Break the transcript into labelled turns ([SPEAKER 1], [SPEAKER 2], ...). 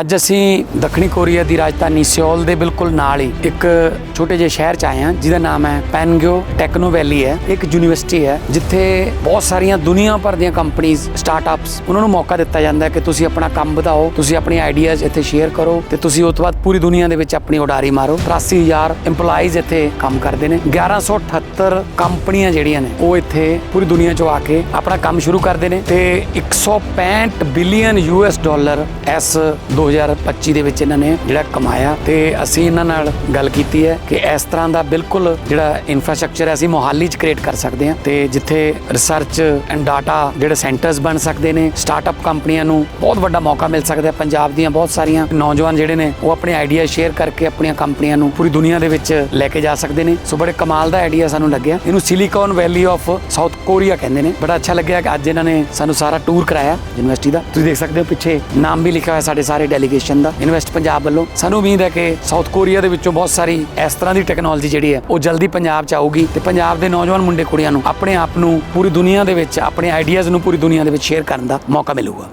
[SPEAKER 1] ਅੱਜ ਅਸੀਂ ਦੱਖਣੀ ਕੋਰੀਆ ਦੀ ਰਾਜਧਾਨੀ ਸਿਓਲ ਦੇ ਬਿਲਕੁਲ ਨਾਲ ਹੀ ਇੱਕ ਛੋਟੇ ਜਿਹੇ ਸ਼ਹਿਰ ਚ ਆਏ ਹਾਂ, ਜਿਹਦਾ ਨਾਮ ਹੈ ਪੈਨਗਿਓ ਟੈਕਨੋ ਵੈਲੀ ਹੈ। ਇੱਕ ਯੂਨੀਵਰਸਿਟੀ ਹੈ, ਜਿੱਥੇ ਬਹੁਤ ਸਾਰੀਆਂ ਦੁਨੀਆ ਭਰ ਦੀਆਂ ਕੰਪਨੀਆਂ ਸਟਾਰਟਅਪਸ, ਉਹਨਾਂ ਨੂੰ ਮੌਕਾ ਦਿੱਤਾ ਜਾਂਦਾ ਹੈ ਕਿ ਤੁਸੀਂ ਆਪਣਾ ਕੰਮ ਵਧਾਓ, ਤੁਸੀਂ ਆਪਣੀ ਆਈਡੀਆਜ਼ ਇੱਥੇ ਸ਼ੇਅਰ ਕਰੋ ਤੇ ਤੁਸੀਂ ਉਸ ਤੋਂ ਬਾਅਦ ਪੂਰੀ ਦੁਨੀਆ ਦੇ ਵਿੱਚ ਆਪਣੀ ਉਡਾਰੀ ਮਾਰੋ। 83000 EMPLOYEES ਇੱਥੇ ਕੰਮ ਕਰਦੇ ਨੇ। 1178 ਕੰਪਨੀਆਂ ਜਿਹੜੀਆਂ ਨੇ, ਉਹ ਇੱਥੇ ਪੂਰੀ ਦੁਨੀਆ ਚੋਂ ਆ ਕੇ ਆਪਣਾ ਕੰਮ ਸ਼ੁਰੂ ਕਰਦੇ ਨੇ ਤੇ 165 ਬਿਲੀਅਨ ਯੂਐਸ ਡਾਲਰ ਇਸ 2025 ਦੇ ਵਿੱਚ ਇਹਨਾਂ ਨੇ ਜਿਹੜਾ ਕਮਾਇਆ ਤੇ ਅਸੀਂ ਇਹਨਾਂ ਨਾਲ ਗੱਲ ਕੀਤੀ ਹੈ ਕਿ ਇਸ ਤਰ੍ਹਾਂ ਦਾ ਬਿਲਕੁਲ ਜਿਹੜਾ ਇਨਫਰਾਸਟ੍ਰਕਚਰ ਹੈ, ਅਸੀਂ ਮੋਹਾਲੀ 'ਚ ਕ੍ਰੀਏਟ ਕਰ ਸਕਦੇ ਹਾਂ ਤੇ ਜਿੱਥੇ ਰਿਸਰਚ ਐਂਡ ਡਾਟਾ ਜਿਹੜੇ ਸੈਂਟਰਸ ਬਣ ਸਕਦੇ ਨੇ ਸਟਾਰਟਅਪ ਕੰਪਨੀਆਂ ਨੂੰ ਬਹੁਤ ਵੱਡਾ ਮੌਕਾ ਮਿਲ ਸਕਦਾ ਹੈ। ਪੰਜਾਬ ਦੀਆਂ ਬਹੁਤ ਸਾਰੀਆਂ ਨੌਜਵਾਨ ਜਿਹੜੇ ਨੇ, ਉਹ ਆਪਣੇ ਆਈਡੀਆ ਸ਼ੇਅਰ ਕਰਕੇ ਆਪਣੀਆਂ ਕੰਪਨੀਆਂ ਨੂੰ ਪੂਰੀ ਦੁਨੀਆ ਦੇ ਵਿੱਚ ਲੈ ਕੇ ਜਾ ਸਕਦੇ ਨੇ। ਸੋ ਬੜੇ ਕਮਾਲ ਦਾ ਆਈਡੀਆ ਸਾਨੂੰ ਲੱਗਿਆ। ਇਹਨੂੰ Silicon Valley of South Korea ਕਹਿੰਦੇ ਨੇ। ਬੜਾ ਅੱਛਾ ਲੱਗਿਆ ਕਿ ਅੱਜ ਇਹਨਾਂ ਨੇ ਸਾਨੂੰ ਸਾਰਾ ਟੂਰ ਕਰਾਇਆ ਯੂਨੀਵਰਸਿਟੀ ਦਾ। ਤੁਸੀਂ ਦੇਖ ਸਕਦੇ ਹੋ ਪਿੱਛੇ ਨਾਮ ਵੀ ਲਿਖਿਆ ਹੋਇਆ ਸਾਡੇ ਸਾਰੇ ਡੈਲੀਗੇਸ਼ਨ ਦਾ। ਇਨਵੈਸਟ ਪੰਜਾਬ ਵੱਲੋਂ। ਸਾਨੂੰ ਉਮੀਦ ਹੈ ਕਿ ਸਾਊਥ ਕੋਰੀਆ ਦੇ ਵਿੱਚੋਂ ਬਹੁਤ ਸਾਰੀ ਇਸ ਤਰ੍ਹਾਂ ਦੀ ਟੈਕਨੋਲੋਜੀ ਜਿਹੜੀ ਹੈ, ਉਹ ਜਲਦੀ ਪੰਜਾਬ 'ਚ ਆਊਗੀ ਤੇ ਪੰਜਾਬ ਦੇ ਨੌਜਵਾਨ ਮੁੰਡੇ ਕੁੜੀਆਂ ਨੂੰ ਆਪਣੇ ਆਪ ਨੂੰ ਪੂਰੀ ਦੁਨੀਆ ਦੇ ਵਿੱਚ, ਆਪਣੇ ਆਈਡੀਆਜ਼ ਨੂੰ ਪੂਰੀ ਦੁਨੀਆ ਦੇ ਵਿੱਚ ਸ਼ੇਅਰ ਕਰਨ ਦਾ ਮੌਕਾ ਮਿਲੂਗਾ।